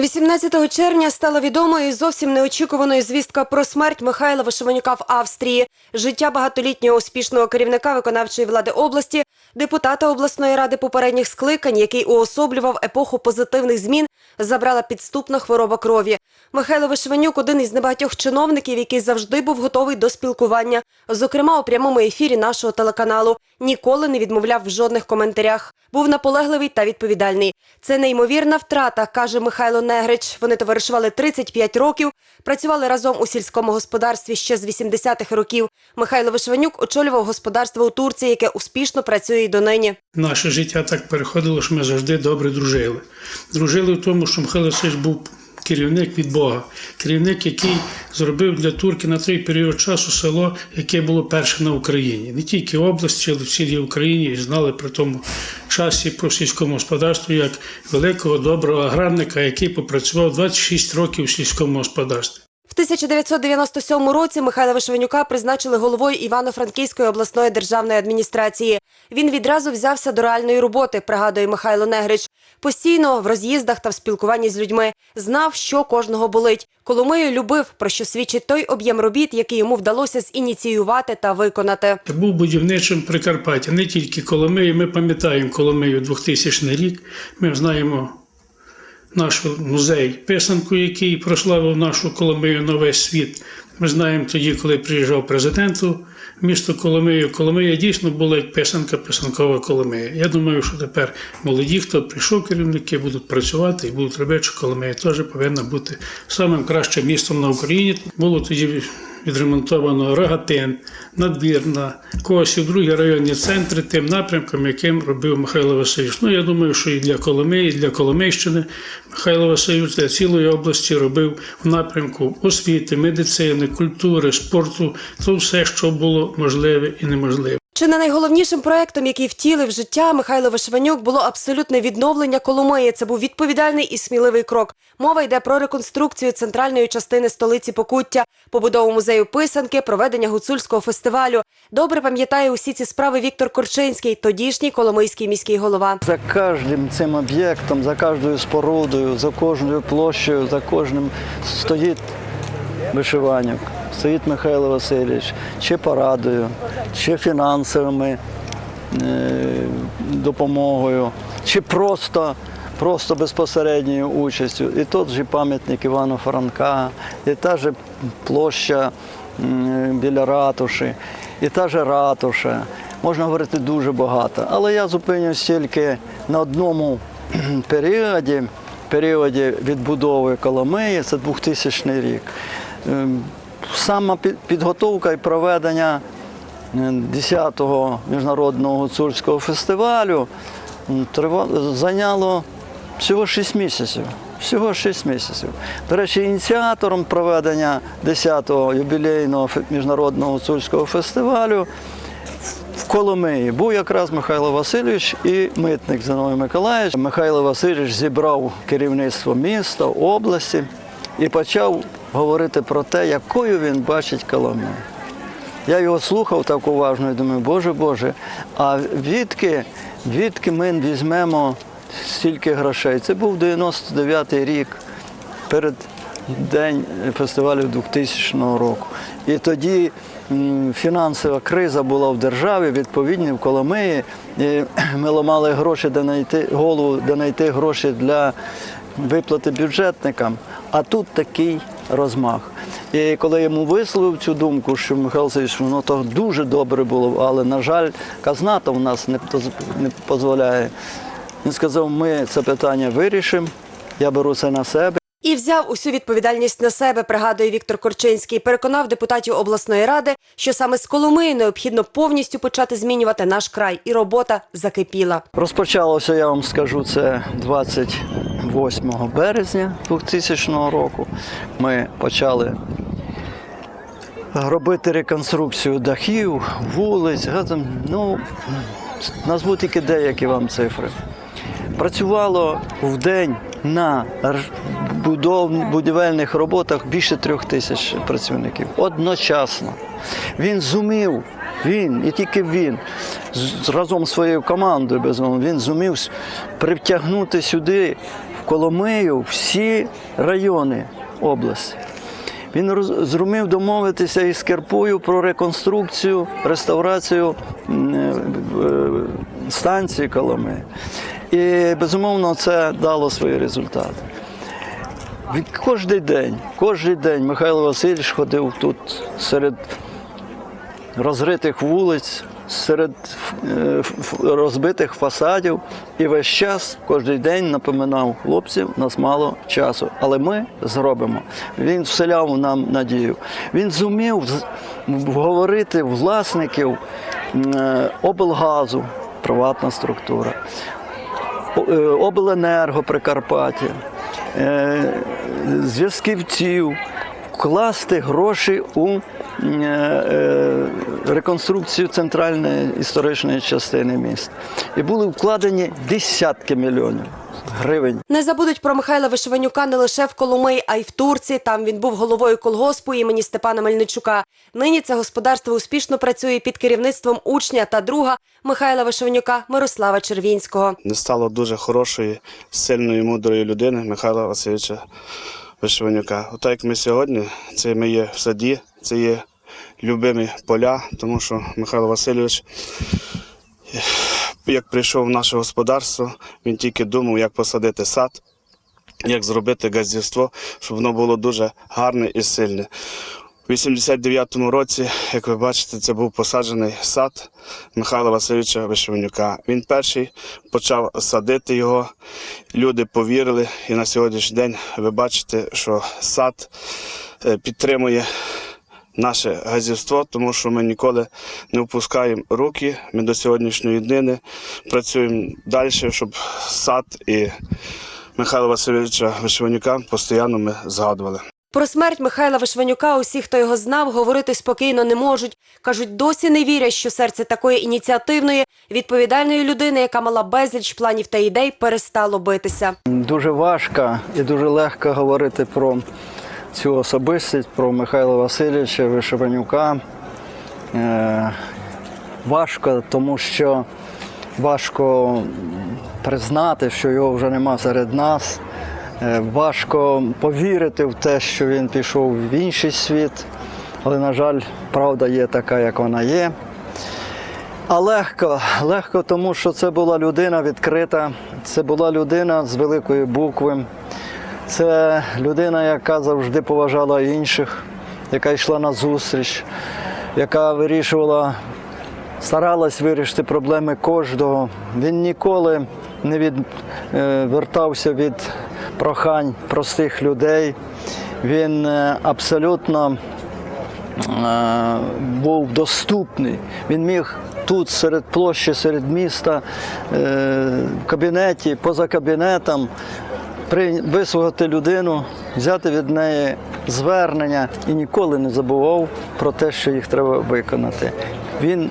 18 червня стала відомою зовсім неочікуваною звістка про смерть Михайла Вишиванюка в Австрії. Життя багатолітнього успішного керівника виконавчої влади області, депутата обласної ради попередніх скликань, який уособлював епоху позитивних змін, забрала підступна хвороба крові. Михайло Вишиванюк – один із небагатьох чиновників, який завжди був готовий до спілкування. Зокрема, у прямому ефірі нашого телеканалу ніколи не відмовляв в жодних коментарях. Був наполегливий та відповідальний. Це неймовірна втрата, каже Михайло Негрич. Вони товаришували 35 років, працювали разом у сільському господарстві ще з 80-х років. Михайло Вишиванюк очолював господарство у Турції, яке успішно працює й донині. Наше життя так переходило, що ми завжди добре дружили. Дружили в тому, що Михайло Васильович був керівник від Бога, керівник, який зробив для турки на той період часу село, яке було перше на Україні. Не тільки області, але в цілій Україні і знали при тому часі по сільському господарству як великого доброго аграрника, який попрацював 26 років у сільському господарстві. В 1997 році Михайла Вишиванюка призначили головою Івано-Франківської обласної державної адміністрації. Він відразу взявся до реальної роботи, пригадує Михайло Негрич. Постійно в роз'їздах та в спілкуванні з людьми знав, що кожного болить. Коломию любив, про що свідчить той об'єм робіт, який йому вдалося зініціювати та виконати. Був будівничим Прикарпаття, не тільки Коломиї. Ми пам'ятаємо Коломию 2000 рік. Ми знаємо наш музей писанку, який прославив нашу Коломию весь світ. Ми знаємо тоді, коли приїжджав президент у місто Коломию. Коломия дійсно була як писанка, писанкова Коломия. Я думаю, що тепер молоді, хто прийшов керівники, будуть працювати і будуть робити, що Коломия теж повинна бути самим кращим містом на Україні. Було тоді відремонтовано Рогатин, Надвірна, Косів, другі районні центри тим напрямком, яким робив Михайло Васильович. Ну, я думаю, що і для Коломиї, і для Коломийщини Михайло Васильович для цілої області робив в напрямку освіти, медицини, культури, спорту, то все, що було можливе і неможливе. Чи не найголовнішим проектом, який втілив в життя Михайло Вишиванюк, було абсолютне відновлення Коломиї. Це був відповідальний і сміливий крок. Мова йде про реконструкцію центральної частини столиці Покуття, побудову музею писанки, проведення гуцульського фестивалю. Добре пам'ятає усі ці справи Віктор Корчинський, тодішній коломийський міський голова. За кожним цим об'єктом, за кожною спорудою, за кожною площею, за кожним стоїть вишиванок, стоїть Михайло Васильович, чи порадою, чи фінансовими е, допомогою, чи просто, просто безпосередньою участю. І тот же пам'ятник Івану Франка, і та же площа біля ратуші, і та же ратуша. Можна говорити дуже багато. Але я зупинюсь тільки на одному періоді, періоді відбудови Коломиї, це 2000 рік. Сама підготовка і проведення е, 10-го міжнародного гуцульського фестивалю зайняло всього 6 місяців. Всього 6 місяців. До речі, ініціатором проведення 10-го юбілейного міжнародного гуцульського фестивалю в Коломиї був якраз Михайло Васильович і митник Зиновій Миколаївич. Михайло Васильович зібрав керівництво міста, області і почав говорити про те, якою він бачить Коломию. Я його слухав так уважно і думаю, Боже Боже, а відки, відки ми візьмемо стільки грошей? Це був 99-й рік перед день фестивалю 2000 року. І тоді фінансова криза була в державі, відповідні в Коломиї. І ми ламали гроші, де знайти голову, де знайти гроші для виплати бюджетникам. А тут такий розмах. І коли йому висловив цю думку, що Михайло Васильович, воно то дуже добре було, але, на жаль, казна то в нас не дозволяє. Він сказав, ми це питання вирішимо, я беру це на себе. І взяв усю відповідальність на себе, пригадує Віктор Корчинський. Переконав депутатів обласної ради, що саме з Коломиї необхідно повністю почати змінювати наш край, і робота закипіла. Розпочалося, я вам скажу, це 28 березня 2000 року. Ми почали робити реконструкцію дахів, вулиць. газом. Ну, назву тільки деякі вам цифри. Працювало в день на будівельних роботах більше трьох тисяч працівників одночасно. Він зумів, він і тільки він разом з своєю командою, безумовно, він зумів притягнути сюди Коломию всі райони області. Він зрумів домовитися із Керпою про реконструкцію, реставрацію е, станції Коломиї. І безумовно це дало свої результати. Він кожен день, кожен день Михайло Васильович ходив тут серед розритих вулиць, серед е, розбитих фасадів і весь час, кожен день напоминав хлопців, нас мало часу, але ми зробимо. Він вселяв нам надію. Він зумів вговорити власників е, облгазу, приватна структура, е, обленерго Прикарпаття, зв'язківців, вкласти гроші у е, е, реконструкцію центральної історичної частини міста. І були вкладені десятки мільйонів гривень. Не забудуть про Михайла Вишиванюка не лише в Коломиї, а й в Турці. Там він був головою колгоспу імені Степана Мельничука. Нині це господарство успішно працює під керівництвом учня та друга Михайла Вишиванюка Мирослава Червінського. не стало дуже хорошої, сильної, мудрої людини Михайла Васильовича Вишиванюка. Отак як ми сьогодні, це ми є в саді, це є любимі поля, тому що Михайло Васильович, як прийшов в наше господарство, він тільки думав, як посадити сад. Як зробити газівство, щоб воно було дуже гарне і сильне. У 89-му році, як ви бачите, це був посаджений сад Михайла Васильовича Вишиванюка. Він перший почав садити його. Люди повірили, і на сьогоднішній день ви бачите, що сад е, підтримує наше газівство, тому що ми ніколи не впускаємо руки. Ми до сьогоднішньої днини працюємо далі, щоб сад і Михайла Васильовича Вишиванюка постійно ми згадували. Про смерть Михайла Вишванюка усі, хто його знав, говорити спокійно не можуть. Кажуть, досі не вірять, що серце такої ініціативної, відповідальної людини, яка мала безліч планів та ідей, перестало битися. Дуже важко і дуже легко говорити про цю особистість, про Михайла Васильовича Вишиванюка. Е, важко, тому що важко признати, що його вже нема серед нас. Е, важко повірити в те, що він пішов в інший світ. Але, на жаль, правда є така, як вона є. А легко, легко, тому що це була людина відкрита, це була людина з великої букви. Це людина, яка завжди поважала інших, яка йшла на зустріч, яка вирішувала, старалась вирішити проблеми кожного. Він ніколи не відвертався від прохань простих людей. Він е, абсолютно е, був доступний. Він міг тут, серед площі, серед міста, е, в кабінеті, поза кабінетом, вислухати людину, взяти від неї звернення і ніколи не забував про те, що їх треба виконати. Він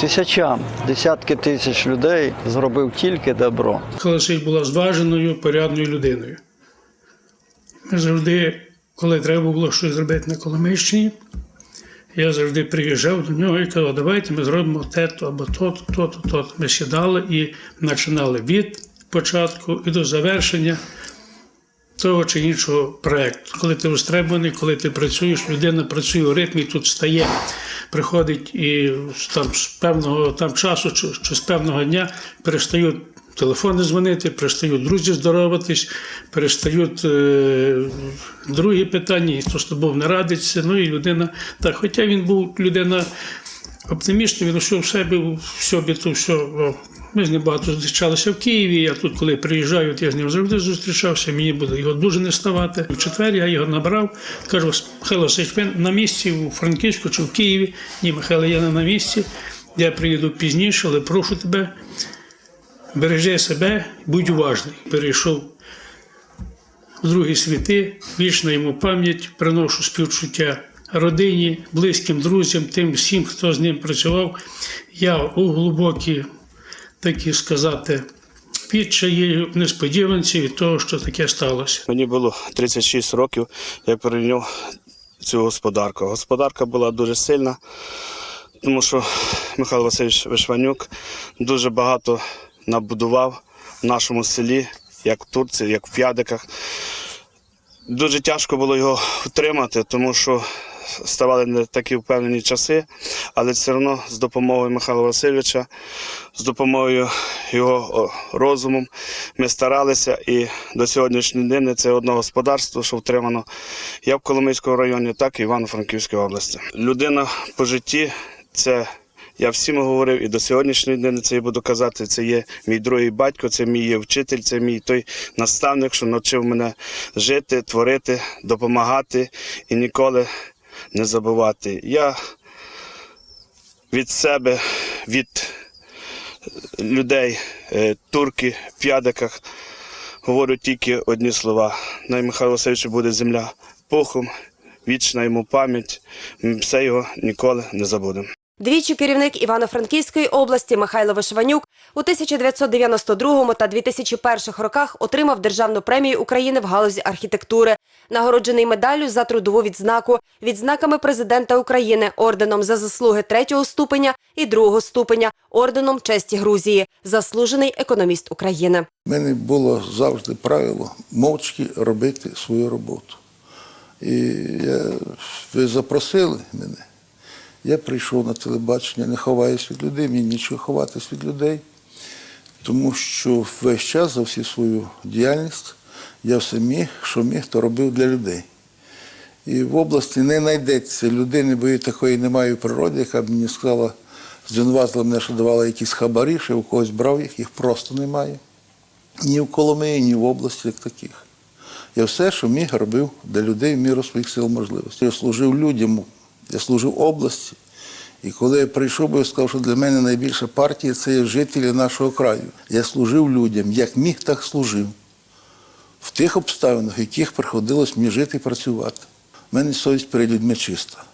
тисячам, десятки тисяч людей зробив тільки добро. Колосич була зваженою, порядною людиною. Ми завжди, коли треба було щось зробити на Коломийщині, я завжди приїжджав до нього і казав, давайте ми зробимо те-то або то-то, то-то. Ми сідали і починали від початку і до завершення того чи іншого проєкту. Коли ти устребуваний, коли ти працюєш, людина працює у ритмі, тут стає, приходить і там з певного там часу чи, чи з певного дня перестають телефони дзвонити, перестають друзі здороватись, перестають е, другі питання, хто з тобою не радиться. Ну і людина так. Хоча він був людина оптимічна, він усе в себе в собі то все. Ми з ним багато зустрічалися в Києві. Я тут, коли приїжджаю, я з ним завжди зустрічався. Мені буде його дуже не ставати. В четвер я його набрав. Кажу, Михайло ви на місці у Франківську чи в Києві. Ні, Михайло, я не на місці. Я приїду пізніше, але прошу тебе, бережи себе, будь уважний. Перейшов в другі світи, вічна йому пам'ять, приношу співчуття родині, близьким друзям, тим всім, хто з ним працював. Я у глибокі, такі сказати, відчаї, несподіванці від того, що таке сталося. Мені було 36 років, я перейняв цю господарку. Господарка була дуже сильна, тому що Михайло Васильович Вишванюк дуже багато набудував в нашому селі як в Турції, як в П'ядиках. Дуже тяжко було його втримати, тому що ставали не такі впевнені часи, але все одно з допомогою Михайла Васильовича, з допомогою його о, розумом ми старалися і до сьогоднішнього дня це одне господарство, що втримано як в Коломийському районі, так і в Івано-Франківській області. Людина по житті це. Я всім говорив і до сьогоднішньої дня це буду казати. Це є мій другий батько, це мій вчитель, це мій той наставник, що навчив мене жити, творити, допомагати і ніколи не забувати. Я від себе, від людей, е, турки в п'ядиках, говорю тільки одні слова. Най Михайло Васильович буде земля пухом, вічна йому пам'ять. Ми все його ніколи не забудемо. Двічі керівник Івано-Франківської області Михайло Вишиванюк у 1992 та 2001 роках отримав Державну премію України в галузі архітектури, нагороджений медаллю за трудову відзнаку, відзнаками президента України, орденом за заслуги третього ступеня і другого ступеня, орденом честі Грузії, заслужений економіст України. У мене було завжди правило мовчки робити свою роботу. І я, ви запросили мене. Я прийшов на телебачення, не ховаюсь від людей, мені нічого ховатись від людей, тому що весь час за всю свою діяльність я все міг, що міг, то робив для людей. І в області не знайдеться людини, бо її такої немає в природі, яка б мені сказала, звинуватила мене, що давала якісь хабарі, що у когось брав їх, їх просто немає. Ні в Коломиї, ні в області як таких. Я все, що міг, робив для людей в міру своїх сил можливостей. Я служив людям, я служив області. І коли я прийшов, я сказав, що для мене найбільша партія це жителі нашого краю. Я служив людям, як міг, так служив. В тих обставинах, в яких приходилось мені жити і працювати. У мене совість перед людьми чиста.